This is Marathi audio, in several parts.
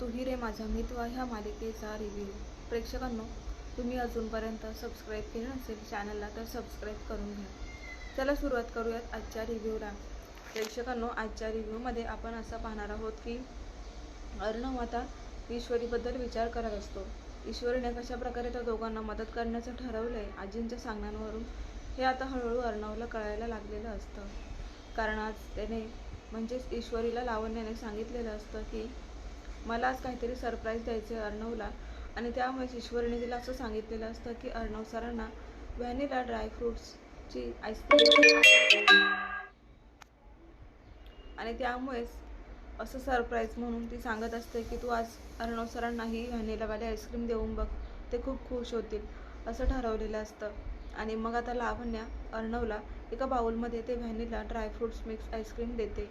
तू ही रे माझा मितवा ह्या मालिकेचा रिव्ह्यू प्रेक्षकांनो तुम्ही अजूनपर्यंत सबस्क्राईब केलं नसेल चॅनलला तर सबस्क्राईब करून घ्या. चला सुरुवात करूयात आजच्या रिव्ह्यूला प्रेक्षकांनो आजच्या रिव्ह्यूमध्ये आपण असं पाहणार आहोत की अर्णव आता ईश्वरीबद्दल विचार करत असतो. ईश्वरीने कशा प्रकारे त्या दोघांना मदत करण्याचं ठरवलं आहे आजींच्या सांगण्यावरून हे आता हळूहळू अर्णवला कळायला लागलेलं असतं. कारण आज त्याने म्हणजेच ईश्वरीला लावण्याने सांगितलेलं असतं की मला आज काहीतरी सरप्राईज द्यायचं आहे अर्णवला. आणि त्यामुळेच ईश्वरीने तिला असं सांगितलेलं असतं की अर्णव सरांना व्हॅनिला ड्रायफ्रुट्सची आईस्क्रीम आणि त्यामुळेच असं सरप्राईज म्हणून ती सांगत असते की तू आज अर्णव सरांना ही व्हॅनिलावाली आईस्क्रीम देऊन बघ. ते खूप खुश होतील असं ठरवलेलं असतं. आणि मग आता लावण्या अर्णवला एका बाउलमध्ये ते व्हॅनिला ड्रायफ्रुट्स मिक्स आईस्क्रीम देते.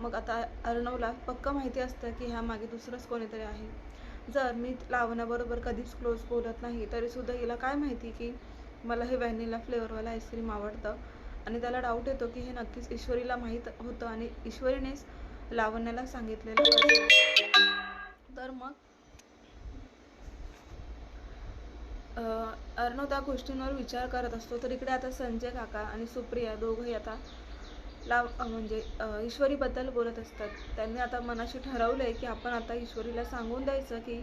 मग आता अर्णवला पक्कं माहिती असतं की ह्या मागे दुसरंच कोणीतरी आहे. जर मी लावण्याबरोबर कधीच क्लोज बोलत नाही तरीसुद्धा हिला काय माहिती की मला हे व्हॅनिला फ्लेवरवालं आईस्क्रीम आवडतं? आणि त्याला डाऊट येतो की हे नक्कीच ईश्वरीला माहीत होतं आणि ईश्वरीनेच लावण्याला सांगितलेलं तर मग अं, अर्णव त्या गोष्टींवर विचार करत असतो. तर इकडे आता संजय काका आणि सुप्रिया दोघंही आता लाव म्हणजे ईश्वरीबद्दल बोलत असतात. त्यांनी आता मनाशी ठरवलं आहे की आपण आता ईश्वरीला सांगून द्यायचं की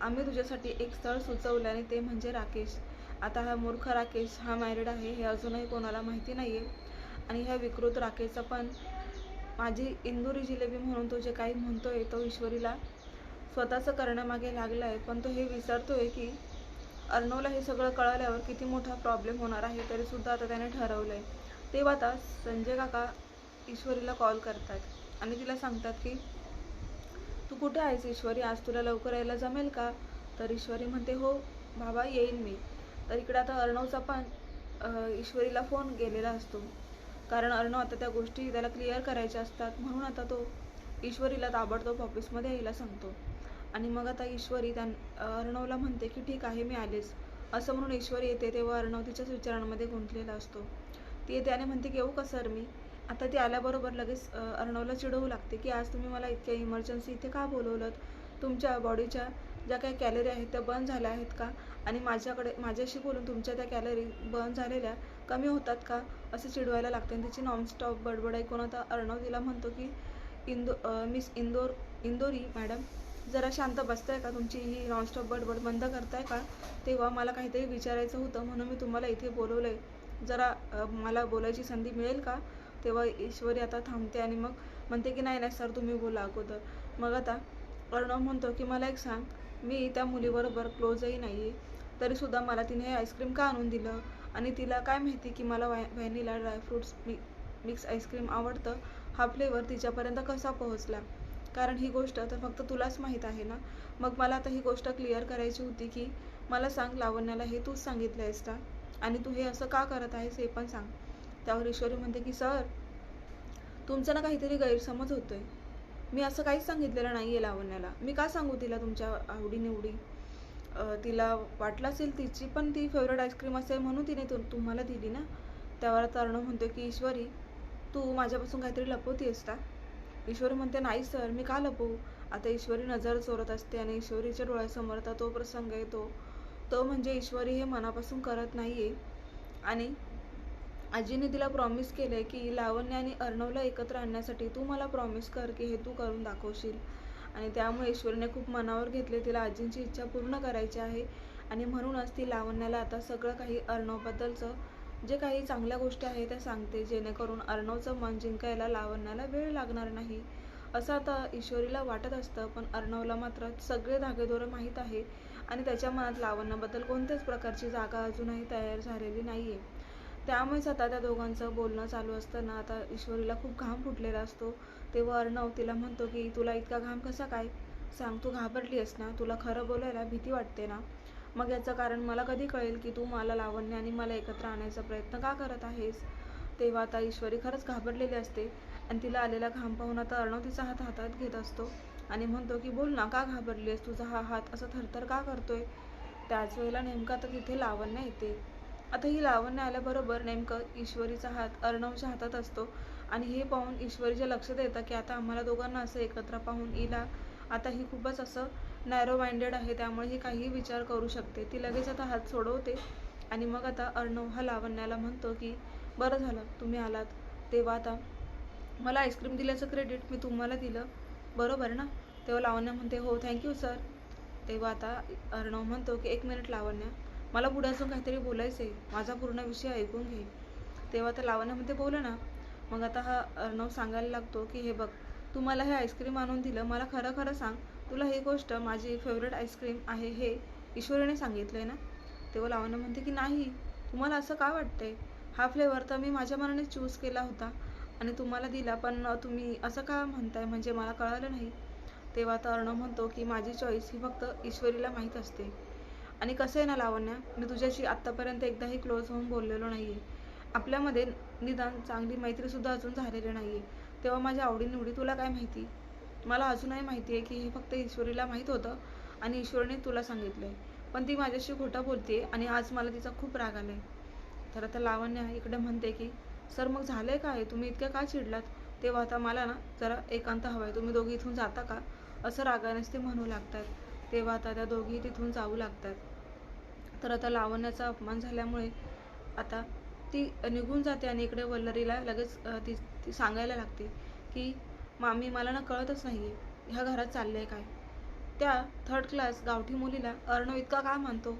आम्ही तुझ्यासाठी एक स्थळ सुचवलं आणि ते म्हणजे राकेश. आता हा मूर्ख राकेश हा मॅरिड आहे हे अजूनही कोणाला माहिती नाही आहे आणि ह्या विकृत राकेशचा पण माझी इंदुरी जिलेबी म्हणून तो जे काही म्हणतो आहे तो ईश्वरीला स्वतःचं करण्यामागे लागला आहे पण तो हे विसरतो आहे की अर्णवला हे सगळं कळल्यावर किती मोठा प्रॉब्लेम होणार आहे तरीसुद्धा आता त्याने ठरवलं आहे तेव्हा आता संजय काका ईश्वरीला कॉल करतात आणि तिला सांगतात की तू कुठे आहेस ईश्वरी? आज तुला लवकर यायला जमेल का? तर ईश्वरी म्हणते हो बाबा येईन मी. तर इकडे आता अर्णवचा पण ईश्वरीला फोन गेलेला असतो. कारण अर्णव आता त्या गोष्टी त्याला क्लिअर करायच्या असतात. म्हणून आता तो ईश्वरीला ताबडतोब ऑफिसमध्ये यायला सांगतो. आणि मग आता ईश्वरी त्या अर्णवला म्हणते की ठीक आहे मी आलेच. असं म्हणून ईश्वरी येते तेव्हा अर्णव तिच्याच विचारांमध्ये गुंतलेला असतो. ती येते आणि म्हणते की येऊ का सर मी? आता ती आल्याबरोबर लगेच अर्णवला चिडवू लागते की आज तुम्ही मला इतक्या इमर्जन्सी इथे का बोलवलं तुमच्या बॉडीच्या ज्या काही कॅलरी आहेत त्या बर्न झाल्या आहेत का? आणि माझ्याकडे माझ्याशी बोलून तुमच्या त्या कॅलरी बर्न झालेल्या कमी होतात का? असं चिडवायला लागते आणि तिची नॉनस्टॉप बडबड ऐकून आता अर्णव तिला म्हणतो की इंदो मिस इंदोर इंदोरी मॅडम जरा शांत बसताय का? तुमची ही नॉनस्टॉप बडबड बंद करताय का? तेव्हा मला काहीतरी विचारायचं होतं म्हणून मी तुम्हाला इथे बोलवलं आहे जरा मला बोलायची संधी मिळेल का? तेव्हा ईश्वरी आता थांबते आणि मग म्हणते की नाही नाही सर तुम्ही बोला अगोदर. मग आता अर्णव म्हणतो की मला एक सांग मी त्या मुलीबरोबर क्लोजही नाही आहे तरीसुद्धा मला तिने हे आईस्क्रीम का आणून दिलं? आणि तिला काय माहिती की मला व्हॅ व्हॅनिला ड्रायफ्रुट्स मी मिक्स आईस्क्रीम आवडतं? हा फ्लेवर तिच्यापर्यंत कसा पोहोचला? कारण ही गोष्ट तर फक्त तुलाच माहीत आहे ना? मग मला आता ही गोष्ट क्लिअर करायची होती की मला सांग लावण्याला हे तूच सांगितलं आहेस का? आणि तू हे असं का करत आहेस हे पण सांग. त्यावर ईश्वरी म्हणते की सर तुमचं ना काहीतरी गैरसमज होतोय. मी असं काहीच सांगितलेलं नाही आहे लावण्याला. मी का सांगू तिला तुमच्या आवडीनिवडी? तिला वाटलं असेल तिची पण ती फेवरेट आईस्क्रीम असेल म्हणून तिने तु तुम्हाला दिली ना? त्यावर अर्णव म्हणतो की ईश्वरी तू माझ्यापासून काहीतरी लपवतीयस का? ईश्वरी म्हणते नाही सर मी का लपवू? आता ईश्वरी नजर चोरत असते आणि ईश्वरीच्या डोळ्यासमोर आता तो प्रसंग येतो. तो म्हणजे ईश्वरी हे मनापासून करत नाही आहे आणि आजीने तिला प्रॉमिस केलंय की लावण्य आणि अर्णवला एकत्र आणण्यासाठी तू मला प्रॉमिस कर की हे तू करून दाखवशील. आणि त्यामुळे ईश्वरीने खूप मनावर घेतले तिला आजींची इच्छा पूर्ण करायची आहे. आणि म्हणूनच ती लावण्याला आता सगळं काही अर्णवबद्दलचं जे काही चांगल्या गोष्टी आहेत त्या सांगते जेणेकरून अर्णवचं मन जिंकायला लावण्याला वेळ लागणार नाही. असं आता ईश्वरीला वाटत असतं पण अर्णवला मात्र सगळे धागेदोरे माहीत आहे. आणि त्याच्या मनात लावण्याबद्दल कोणत्याच प्रकारची जागा अजूनही तयार झालेली नाही आहे त्यामुळेच आता त्या दोघांचं बोलणं चालू असताना आता ईश्वरीला खूप घाम फुटलेला असतो. तेव्हा अर्णव तिला म्हणतो की तुला इतका घाम कसा काय? सांग तू घाबरली आहेस ना? तुला खरं बोलायला भीती वाटते ना? मग याचं कारण मला कधी कळेल की तू मला लावण्य आणि मला एकत्र आणायचा प्रयत्न का करत आहेस? तेव्हा आता ईश्वरी खरंच घाबरलेली असते आणि तिला आलेला घाम पाहून आता अर्णव तिचा हात हातात घेत असतो. आणि म्हणतो की बोल ना का घाबरली आहेस तुझा हा हात असं थरथर का करतोय? त्याच वेळेला नेमकं आता तिथे लावण्य येते. आता ही लावण्य आल्याबरोबर नेमकं ईश्वरीचा हात अर्णवच्या हातात असतो. आणि हे पाहून ईश्वरीच्या लक्षात येतं की आता आम्हाला दोघांना असं एकत्र पाहून इला आता ही खूपच असं नॅरो माइंडेड आहे. त्यामुळे ही काहीही विचार करू शकते. ती लगेच आता हात सोडवते. आणि मग आता अर्णव हा लावण्याला म्हणतो की बरं झालं तुम्ही आलात. तेव्हा आता मला आईस्क्रीम दिल्याचं क्रेडिट मी तुम्हाला दिलं. बरोबर ना? तेव्हा लावण्या म्हणते हो थँक्यू सर तेव्हा आता अर्णव म्हणतो की एक मिनिट लावण्या. मला पुढे अजून काहीतरी बोलायचं आहे माझा पूर्ण विषय ऐकून घे. तेव्हा तर लावण्य म्हणते बोला ना. मग आता हा अर्णव सांगायला लागतो की हे बघ तू मला हे आईस्क्रीम आणून दिलं. मला खरं खरं सांग. तुला ही गोष्ट माझी फेवरेट आईस्क्रीम आहे हे ईश्वरीने सांगितलं आहे ना? तेव्हा लावण्या म्हणते की नाही. तुम्हाला असं का वाटतंय? हा फ्लेवर तर मी माझ्या मनाने चूज केला होता. आणि तुम्हाला दिला पण तुम्ही असं का म्हणताय? म्हणजे मला कळालं नाही. तेव्हा तर अर्णव म्हणतो की माझी चॉईस ही फक्त ईश्वरीला माहीत असते. आणि कसं आहे ना लावण्या मी तुझ्याशी आत्तापर्यंत एकदाही क्लोज होऊन बोललेलो नाही आहे आपल्यामध्ये निदान चांगली मैत्रीसुद्धा अजून झालेली नाही आहे तेव्हा माझ्या आवडीनिवडी तुला काय माहिती? मला अजूनही माहिती आहे की हे फक्त ईश्वरीला माहीत होतं आणि ईश्वरीने तुला सांगितलं आहे पण ती माझ्याशी खोटं बोलते आणि आज मला तिचा खूप राग आला आहे तर आता लावण्य इकडे म्हणते की सर मग झालंय काय? तुम्ही इतक्या का चिडलात? तेव्हा आता मला ना जरा एकांत हवा आहे तुम्ही दोघी इथून जाता का? असं रागानेच ते म्हणू लागतात तेव्हा आता त्या दोघी तिथून जाऊ लागतात. तर आता लावण्याचा अपमान झाल्यामुळे आता ती निघून जाते आणि इकडे वल्लरीला लगेच ती ती सांगायला लागते की मामी मला ना कळतच नाही आहे ह्या घरात चाललंय काय? त्या थर्ड क्लास गावठी मुलीला अर्णव इतका का मानतो?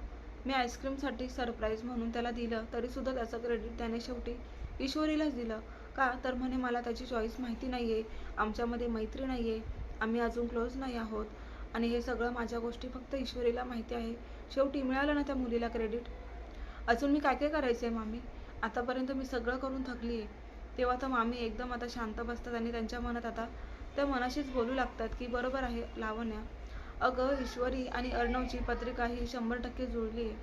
मी आईस्क्रीमसाठी सरप्राईज म्हणून त्याला दिलं तरीसुद्धा त्याचं क्रेडिट त्याने शेवटी ईश्वरीलाच दिलं. का? तर म्हणे मला त्याची चॉईस माहिती नाही आहे आमच्यामध्ये मैत्री नाही आहे आम्ही अजून क्लोज नाही आहोत. आणि हे सगळं माझ्या गोष्टी फक्त ईश्वरीला माहिती आहे. शेवटी मिळालं ना त्या मुलीला क्रेडिट अजून मी काय काय करायचं आहे मामी? आतापर्यंत मी सगळं करून थकली आहे तेव्हा तर मामी एकदम आता शांत बसतात आणि त्यांच्या मनात आता त्या मनाशीच बोलू लागतात की बरोबर आहे लावण्या. अगं ईश्वरी आणि अर्णवची पत्रिका ही शंभर टक्के जुळली आहे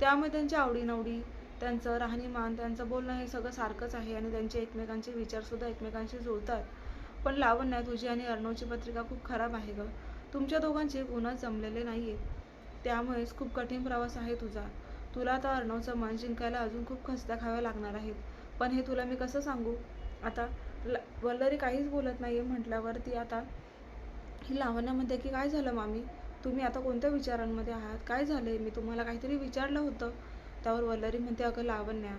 त्यामुळे त्यांच्या आवडीनवडी त्यांचं राहणीमान त्यांचं बोलणं हे सगळं सारखंच आहे आणि त्यांचे एकमेकांचे विचारसुद्धा एकमेकांशी जुळतात. पण लावण्या तुझी आणि अर्णवची पत्रिका खूप खराब आहे गं. तुमच्या दोघांचे गुन्हा जमलेले नाही आहेत त्यामुळेच खूप कठीण प्रवास आहे तुझा. तुला तर अर्णवचं मन जिंकायला अजून खूप खस्त्या खाव्या लागणार आहेत. पण हे तुला मी कसं सांगू? आता ल वल्लरी काहीच बोलत नाही आहे म्हटल्यावरती आता ही लावण्यामध्ये की काय झालं मामी? तुम्ही आता कोणत्या विचारांमध्ये आहात? काय झालं आहे मी तुम्हाला काहीतरी विचारलं होतं. त्यावर वल्लरी म्हणते अगं लावण्या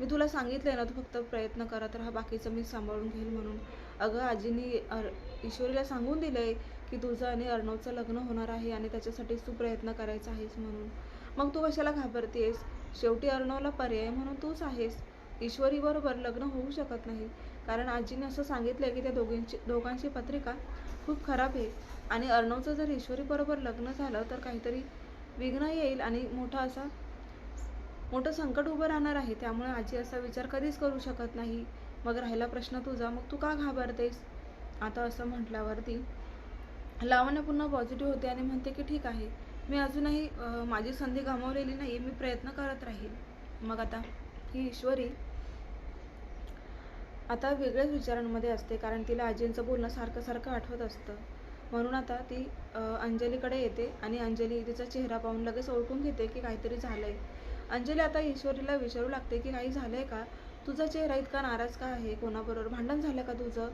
मी तुला सांगितलंय ना तू फक्त प्रयत्न करत राहा बाकीचं मी सांभाळून घेईल म्हणून. अगं आजीनी अर ईश्वरीला सांगून दिलंय की तुझं आणि अर्णवचं लग्न होणार आहे आणि त्याच्यासाठी तू प्रयत्न करायचा आहेस म्हणून. मग तू कशाला घाबरतेस? शेवटी अर्णवला पर्याय म्हणून तूच आहेस. ईश्वरीबरोबर लग्न होऊ शकत नाही. कारण आजीने असं सांगितलंय की त्या दोघींची दोघांची पत्रिका खूप खराब आहे. आणि अर्णवचं जर ईश्वरीबरोबर लग्न झालं तर काहीतरी विघ्न येईल आणि मोठा असा मोठं संकट उभं राहणार आहे त्यामुळे आजी असा विचार कधीच करू शकत नाही. मग राहिला प्रश्न तुझा मग तू का घाबरतेस? आता असं म्हटल्यावरती लावण्या पुन्हा पॉझिटिव्ह होते आणि म्हणते की ठीक आहे मी अजूनही माझी संधी गमावलेली नाही मी प्रयत्न करत राहील. मग आता ही ईश्वरी आता वेगळ्याच विचारांमध्ये असते कारण तिला आजींचं बोलणं सारखं सारखं आठवत असतं. म्हणून आता ती अंजलीकडे येते आणि अंजली तिचा चेहरा पाहून लगेच ओळखून घेते की काहीतरी झालंय. अंजली आता ईश्वरीला विचारू लागते की काही झालंय का? तुझा चेहरा इतका नाराज का आहे? कोणाबरोबर भांडण झालं का तुझं?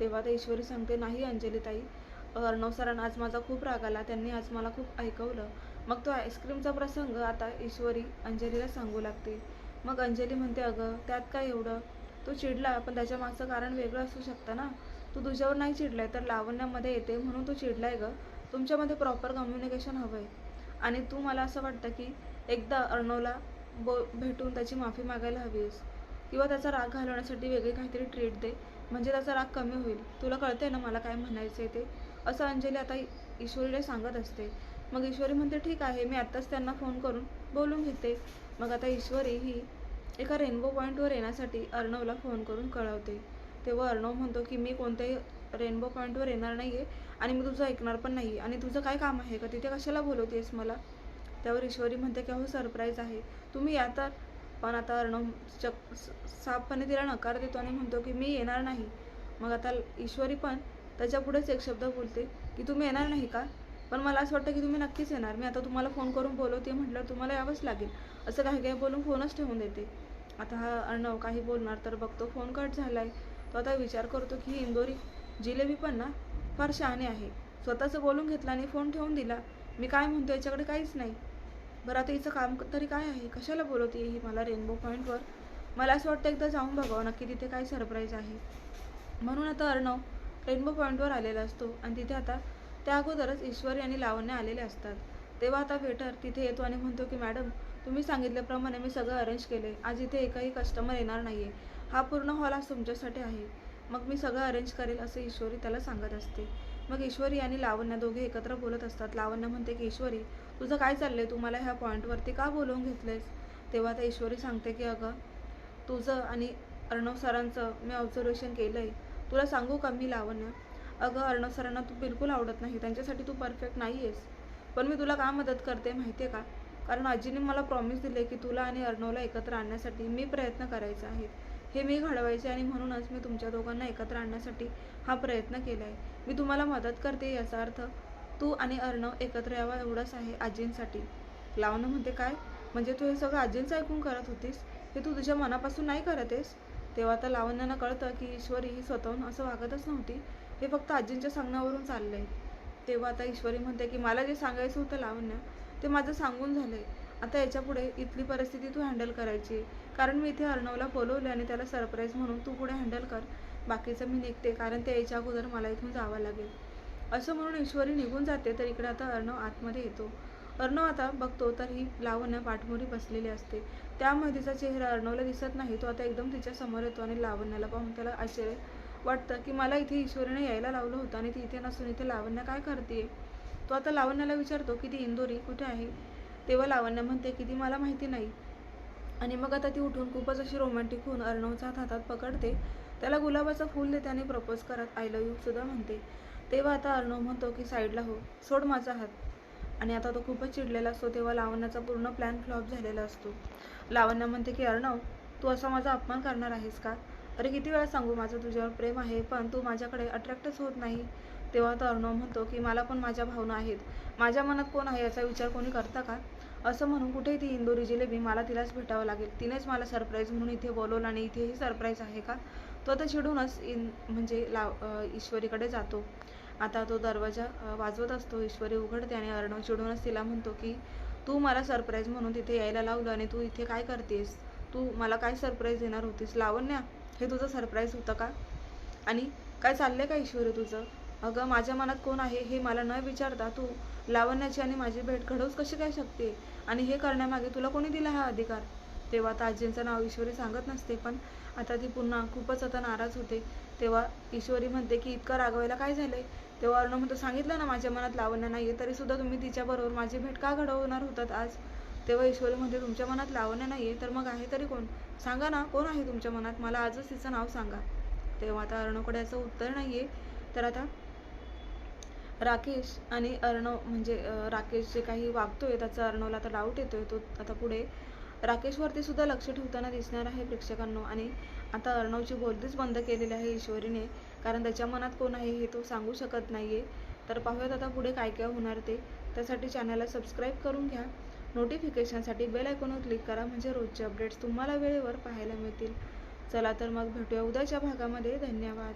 तेव्हा ते ईश्वरी सांगते नाही अंजली ताई. अर्णव सरांना आज माझा खूप राग आला. त्यांनी आज मला खूप ऐकवलं. मग तो आईस्क्रीमचा प्रसंग आता ईश्वरी अंजलीला सांगू लागते. मग अंजली म्हणते अगं त्यात काय एवढं? तो चिडला पण त्याच्या मागचं कारण वेगळं असू शकतं ना? तू तुझ्यावर नाही चिडलाय तर लावण्यामध्ये येते म्हणून तू चिडलाय गं. तुमच्यामध्ये प्रॉपर कम्युनिकेशन हवं आहे आणि तू मला असं वाटतं की एकदा अर्णवला बो भेटून त्याची माफी मागायला हवीस किंवा त्याचा राग घालवण्यासाठी वेगळी काहीतरी ट्रीट दे. म्हणजे त्याचा राग कमी होईल. तुला कळते ना मला काय म्हणायचं आहे ते? असं अंजली आता ईश्वरीला सांगत असते. मग ईश्वरी म्हणते ठीक आहे मी आत्ताच त्यांना फोन करून बोलून घेते. मग आता ईश्वरी ही एका रेनबो पॉईंटवर येण्यासाठी अर्णवला फोन करून कळवते. तेव्हा अर्णव म्हणतो की मी कोणत्याही रेनबो पॉईंटवर येणार नाही आहे आणि मी तुझं ऐकणार पण नाही आणि तुझं काय काम आहे का? तिथे कशाला बोलवतेस मला? त्यावर ईश्वरी म्हणते की अहो सरप्राईज आहे. तुम्ही या तर. पण आता अर्णव चक साफपणे तिला नकार देतो आणि म्हणतो की मी येणार नाही. मग आता ईश्वरी पण त्याच्यापुढेच एक शब्द बोलते की तुम्ही येणार नाही का? पण मला असं वाटतं की तुम्ही नक्कीच येणार. मी आता तुम्हाला फोन करून बोलवते. म्हटलं तुम्हाला यावंच लागेल. असं काही काही बोलून फोनच ठेवून देते. आता हा अर्णव काही बोलणार तर बघतो. फोन कट झाला आहे तो आता विचार करतो की ही इंदोरी जिलेबी पण ना फार शहाणे आहे. स्वतःचं बोलून घेतला आणि फोन ठेवून दिला. मी काय म्हणतो याच्याकडे काहीच नाही. बरं आता हिचं काम तरी काय आहे? कशाला बोलवते ही मला रेनबो पॉईंटवर मला असं वाटतं एकदा जाऊन बघावं नक्की तिथे काय सरप्राईज आहे. म्हणून आता अर्णव रेनबो पॉईंटवर आलेला असतो आणि तिथे आता त्या अगोदरच ईश्वरी आणि लावण्य आलेले असतात. तेव्हा आता वेटर तिथे येतो आणि म्हणतो की मॅडम तुम्ही सांगितल्याप्रमाणे मी सगळं अरेंज केले आज इथे एकही कस्टमर येणार नाही आहे हा पूर्ण हॉल आज तुमच्यासाठी आहे. मग मी सगळं अरेंज करेल असं ईश्वरी त्याला सांगत असते. मग ईश्वरी आणि लावण्य दोघे एकत्र बोलत असतात. लावण्य म्हणते की ईश्वरी तुझं काय चाललंय? तू मला ह्या पॉईंटवरती का बोलवून घेतलंयस? तेव्हा ते ईश्वरी सांगते की अगं तुझं आणि अर्णव सरांचं मी ऑब्झर्वेशन केलं आहे तुला सांगू का मी लावण्य? अगं अर्णव सरांना तू बिलकुल आवडत नाही. त्यांच्यासाठी तू परफेक्ट नाही आहेस पण मी तुला का मदत करते माहिती आहे का? कारण आजीने मला प्रॉमिस दिले की तुला आणि अर्णवला एकत्र आणण्यासाठी मी प्रयत्न करायचा आहे हे मी घडवायचे आणि म्हणूनच मी तुमच्या दोघांना एकत्र आणण्यासाठी हा प्रयत्न केला आहे मी तुम्हाला मदत करते याचा अर्थ तू आणि अर्णव एकत्र यावा एवढंच आहे आजींसाठी. लावणं म्हणते काय? म्हणजे तू हे सगळं आजींचं ऐकून करत होतीस? हे तू तुझ्या मनापासून नाही करत आहेस? तेव्हा आता लावण्यानं कळतं की ईश्वरी ही स्वतःहून असं वागतच नव्हती. हे फक्त आजींच्या सांगण्यावरून चाललंय. तेव्हा आता ईश्वरी म्हणते की मला जे सांगायचं होतं लावण्य ते माझं सांगून झालंय. आता याच्यापुढे इथली परिस्थिती तू हँडल करायची. कारण मी इथे अर्णवला बोलवले आणि त्याला सरप्राईज म्हणून तू पुढे हँडल कर. बाकीचं मी निघते कारण ते यायच्या अगोदर मला इथून जावं लागेल. असं म्हणून ईश्वरी निघून जाते तर इकडे आता अर्णव आतमध्ये येतो. अर्णव आता बघतो तर ही लावण्य पाठमोरी बसलेली असते. त्यामुळे तिचा चेहरा अर्णवला दिसत नाही तो आता एकदम तिच्या समोर येतो आणि लावण्याला पाहून त्याला आश्चर्य वाटतं की मला इथे ईश्वरीने यायला लावलं होतं आणि ती इथे नसून इथे लावण्या काय करते तो आता लावण्याला विचारतो की ती इंदोरी? कुठे आहे? तेव्हा लावण्य म्हणते की ती मला माहिती नाही. आणि मग आता ती उठून खूपच अशी रोमॅन्टिक होऊन अर्णवचा हातात पकडते. त्याला गुलाबाचं फूल देते आणि प्रपोज करत आय लव्ह यू सुद्धा म्हणते. तेव्हा आता अर्णव म्हणतो की साईडला हो सोड माझा हात. आणि आता तो खूपच चिडलेला असतो तेव्हा लावण्याचा पूर्ण प्लॅन फ्लॉप झालेला असतो. लावण्य म्हणते की अर्णव तू असा माझा अपमान करणार आहेस का? अरे किती वेळा सांगू माझं तुझ्यावर प्रेम आहे पण तू माझ्याकडे अट्रॅक्टच होत नाही. तेव्हा तो अर्णव म्हणतो की मला पण माझ्या भावना आहेत. माझ्या मनात कोण आहे याचा विचार कोणी करता का? असं म्हणून कुठेही ती इंदोरी जिलेबी मला तिलाच भेटावं लागेल. तिनेच मला सरप्राईज म्हणून इथे बोलवलं आणि इथेही सरप्राईज आहे का? तो आता चिडूनच इन म्हणजे लाव ईश्वरीकडे जातो. आता तो दरवाजा वाजवत असतो. ईश्वरी उघडते आणि अर्णव चिडूनच तिला म्हणतो की तू मला सरप्राईज म्हणून तिथे यायला लावलं आणि तू इथे काय करतेस? तू मला काय सरप्राईज देणार होतीस? लावण्या. हे तुझं सरप्राईज होतं का? आणि काय चाललंय का ईश्वरी तुझं? अगं माझ्या मनात कोण आहे हे मला न विचारता तू लावण्याची आणि माझी भेट घडवूच कशी काय शकते? आणि हे करण्यामागे तुला कोणी दिला हा अधिकार? तेव्हा आता आजींचं नाव ईश्वरी सांगत नसते पण आता ती पुन्हा खूपच आता नाराज होते. तेव्हा ईश्वरी म्हणते की इतकं रागवायला काय झालंय? तेव्हा अर्णव म्हणतो सांगितलं ना माझ्या मनात लावण्य नाहीये तरी सुद्धा तुम्ही तिच्याबरोबर माझी भेट का घडवणार होतात आज? तेव्हा ईश्वरी म्हणते तुमच्या मनात लावण्य नाहीये तर मग आहे तरी कोण? सांगा ना कोण आहे तुमच्या मनात? मला आजच तिचं नाव सांगा. तेव्हा आता अर्णवकडे असं उत्तर नाहीये. तर आता राकेश आणि अर्णव म्हणजे राकेश जे काही वागतोय त्याचा अर्णवला आता डाऊट येतोय तो आता पुढे राकेशवरती सुद्धा लक्ष ठेवताना दिसणार आहे प्रेक्षकांनो. आणि आता अर्णवची बोलतीच बंद केलेली आहे ईश्वरीने. कारण त्याच्या मनात कोण आहे हे तो सांगू शकत नाहीये. तर पाहूयात आता पुढे काय काय होणार ते. त्यासाठी चॅनलला सबस्क्राईब करून घ्या. नोटिफिकेशनसाठी बेल आयकॉनवर क्लिक करा. म्हणजे रोजचे अपडेट्स तुम्हाला वेळेवर पाहायला मिळतील. चला तर मग भेटूया उद्याच्या भागामध्ये. धन्यवाद.